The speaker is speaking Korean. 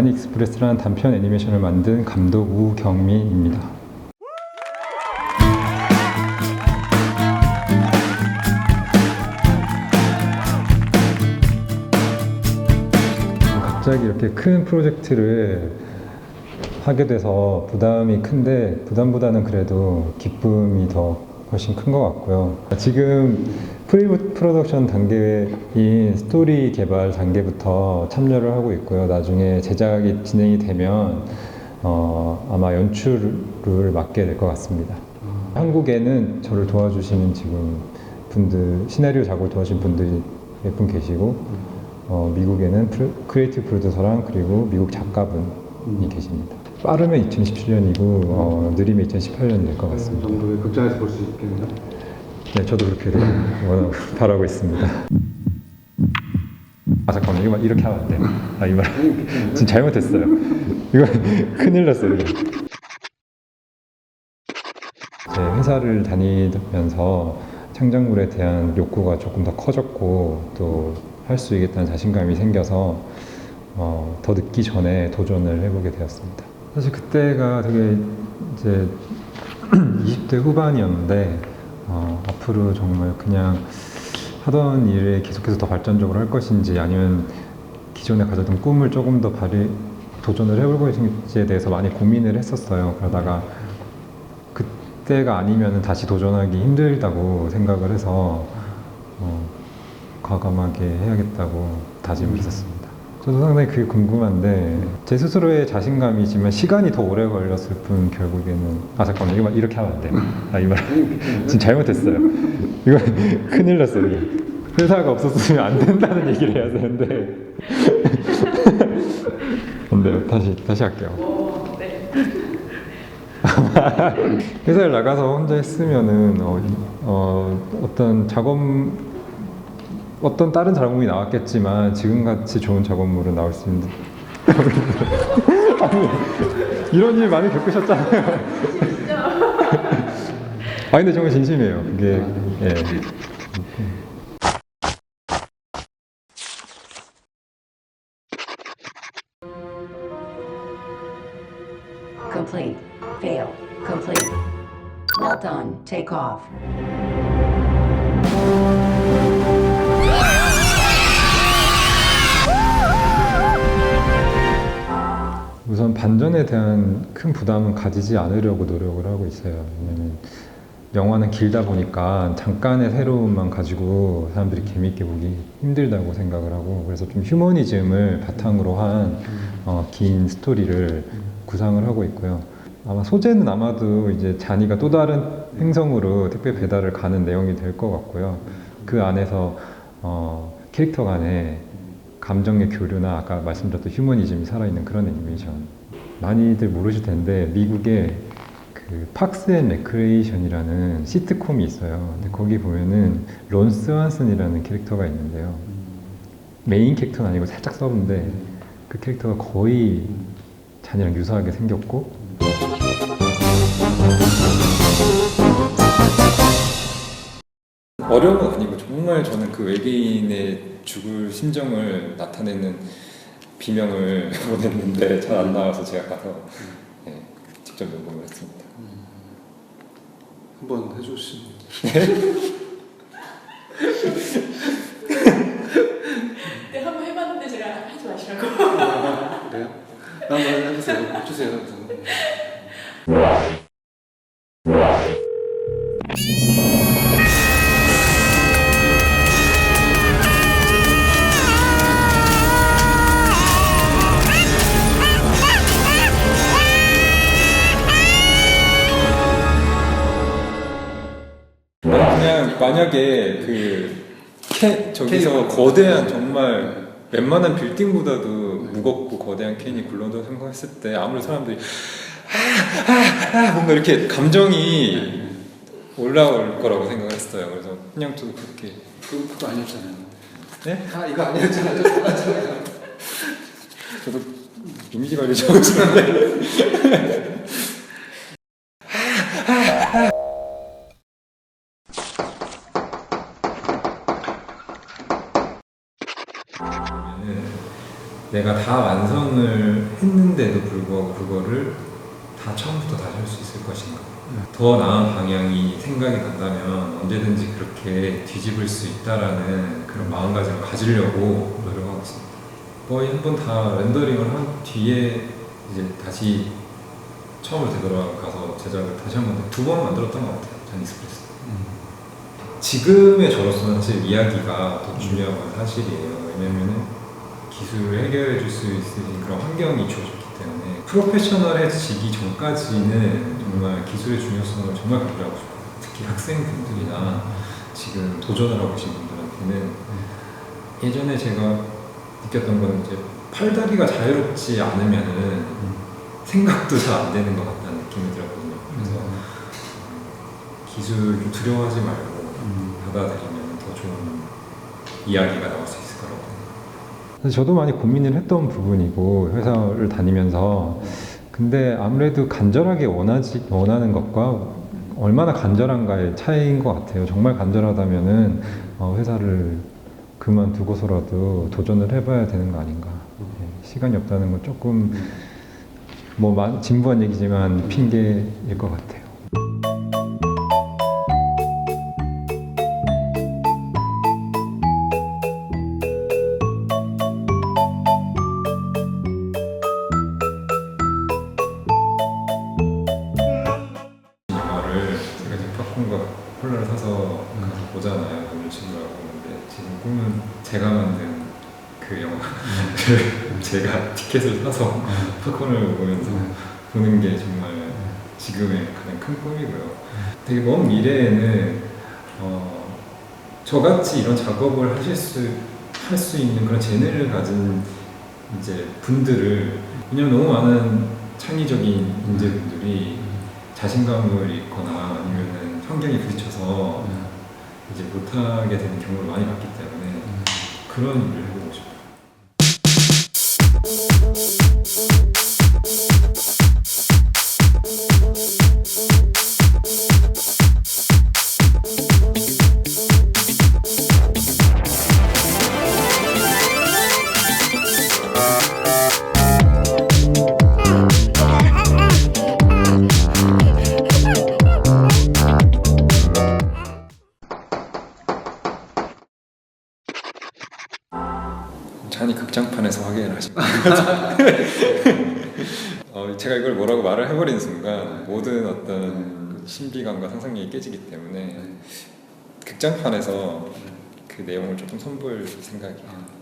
바니 익스프레스라는 단편 애니메이션을 만든 감독 우경민입니다. 갑자기 이렇게 큰 프로젝트를 하게 돼서 부담이 큰데 부담보다는 그래도 기쁨이 더 훨씬 큰 것 같고요. 지금 프리 프로덕션 단계인 스토리 개발 단계부터 참여를 하고 있고요. 나중에 제작이 진행이 되면 어, 아마 연출을 맡게 될 것 같습니다. 한국에는 저를 도와주시는 지금 분들 시나리오 작업을 도와주신 분들이 몇 분 계시고 어, 미국에는 크리에이티브 프로듀서랑 그리고 미국 작가분이 계십니다. 빠르면 2017년이고 어, 느리면 2018년이 될것 같습니다. 정도의 극장에서 볼 수 있겠네요. 네, 저도 그렇게 원- 바라고 있습니다. 아 잠깐만 이거 이렇게 하면 안 돼. 아이 말 지금 잘못했어요. 이거 큰일 났어요. 제 회사를 다니면서 창작물에 대한 욕구가 조금 더 커졌고 또 할 수 있겠다는 자신감이 생겨서 어, 더 늦기 전에 도전을 해보게 되었습니다. 사실 그때가 되게 이제 20대 후반이었는데 어, 앞으로 정말 그냥 하던 일에 계속해서 더 발전적으로 할 것인지 아니면 기존에 가졌던 꿈을 조금 더 발휘 도전을 해볼 것인지에 대해서 많이 고민을 했었어요. 그러다가 그때가 아니면 다시 도전하기 힘들다고 생각을 해서 어, 과감하게 해야겠다고 다짐을 했었습니다. 저도 상당히 그게 궁금한데 제 스스로의 자신감이지만 시간이 더 오래 걸렸을 뿐 결국에는 아 잠깐만 이거 말 이렇게 하면 안 돼. 아이 말 지금 잘못했어요. 이거 큰일 났어요. 이거. 회사가 없었으면 안 된다는 얘기를 해야 되는데 안 돼요. 다시 다시 할게요. 회사를 나가서 혼자 했으면은 어, 어, 어떤 작업 어떤 다른 작업물이 나왔겠지만 지금같이 좋은 작업물은 나올 수 있는 아니 이런 일 많이 겪으셨잖아요. 아 근데 정말 진심이에요. 그게 예. Complete. Fail. Complete. Well done. Take off. 우선 반전에 대한 큰 부담은 가지지 않으려고 노력을 하고 있어요. 왜냐면 영화는 길다 보니까 잠깐의 새로움만 가지고 사람들이 재미있게 보기 힘들다고 생각을 하고 그래서 좀 휴머니즘을 바탕으로 한 어, 긴 스토리를 구상을 하고 있고요. 아마 소재는 아마도 이제 잔이가 또 다른 행성으로 택배 배달을 가는 내용이 될 것 같고요. 그 안에서 어, 캐릭터 간의 감정의 교류나 아까 말씀드렸던 휴머니즘이 살아있는 그런 애니메이션 많이들 모르실 텐데 미국에 그 팍스 앤 레크레이션이라는 시트콤이 있어요. 근데 거기 보면은 론 스완슨이라는 캐릭터가 있는데요. 메인 캐릭터는 아니고 살짝 서브인데 그 캐릭터가 거의 잔이랑 유사하게 생겼고 어려운 건 아니고 정말 저는 그 외계인의 죽을 심정을 나타내는 비명을 보냈는데 잘 안 나와서 제가 가서 예, 직접 녹음을 했습니다. 한번 해주시면. 네, 한번 해봤는데 제가 하지 마시라고. 그래요? 한번 해보세요. 해주세요. 만약에 그 캔, 저기서 거대한 정말 웬만한 빌딩보다도 무겁고 거대한 캔이 굴러도 생각했을 때 아무리 사람들이 아, 아, 아, 뭔가 이렇게 감정이 올라올 거라고 생각했어요. 그래서 그냥 저도 그렇게 그, 그거 아니었잖아요. 네? 아, 이거 아니었잖아요. 저도 이미지 관리 싶은데 내가 다 완성을 했는데도 불구하고 그거를 다 처음부터 다시 할 수 있을 것인가. 더 나은 방향이 생각이 난다면 언제든지 그렇게 뒤집을 수 있다라는 그런 마음가짐을 가지려고 노력하고 있습니다. 거의 한 번 다 렌더링을 한 뒤에 이제 다시 처음으로 되돌아가서 제작을 다시 한 번 두 번 만들었던 것 같아요 잔이스프레스. 지금의 저로서는 사실 이야기가 더 중요한 건 사실이에요. 왜냐면은 기술을 해결해 줄 수 있는 그런 환경이 주어졌기 때문에 프로페셔널해지기 전까지는 정말 기술의 중요성을 정말 강조하고 싶어요. 특히 학생분들이나 지금 도전을 하고 계신 분들한테는 예전에 제가 느꼈던 건 이제 팔다리가 자유롭지 않으면은 생각도 잘 안 되는 것 같다는 느낌이 들었거든요. 그래서 기술 좀 두려워하지 말고 받아들이면 더 좋은 이야기가 나올 수거 저도 많이 고민을 했던 부분이고 회사를 다니면서 근데 아무래도 간절하게 원하지 원하는 것과 얼마나 간절한가의 차이인 것 같아요. 정말 간절하다면은 어, 회사를 그만두고서라도 도전을 해봐야 되는 거 아닌가. 예, 시간이 없다는 건 조금 뭐 마- 진부한 얘기지만 핑계일 것 같아요. 콜라를 사서 가서 보잖아요. 오늘 친구하고. 근데 지금 꿈은 제가 만든 그 영화를 제가 티켓을 사서 팝콘을 보면서 보는 게 정말 지금의 가장 큰 꿈이고요. 되게 먼 미래에는 어, 저같이 이런 작업을 하실 수 할 수 있는 그런 재능을 가진 이제 분들을 왜냐면 너무 많은 창의적인 인재분들이 자신감을 잃거나 환경에 부딪혀서 이제 못하게 되는 경우를 많이 봤기 때문에 그런 일을 해보고 싶어요. 잔이 극장판에서 확인을 하신. 어, 제가 이걸 뭐라고 말을 해버리는 순간 모든 어떤 신비감과 상상력이 깨지기 때문에 극장판에서 그 내용을 조금 선보일 생각이에요.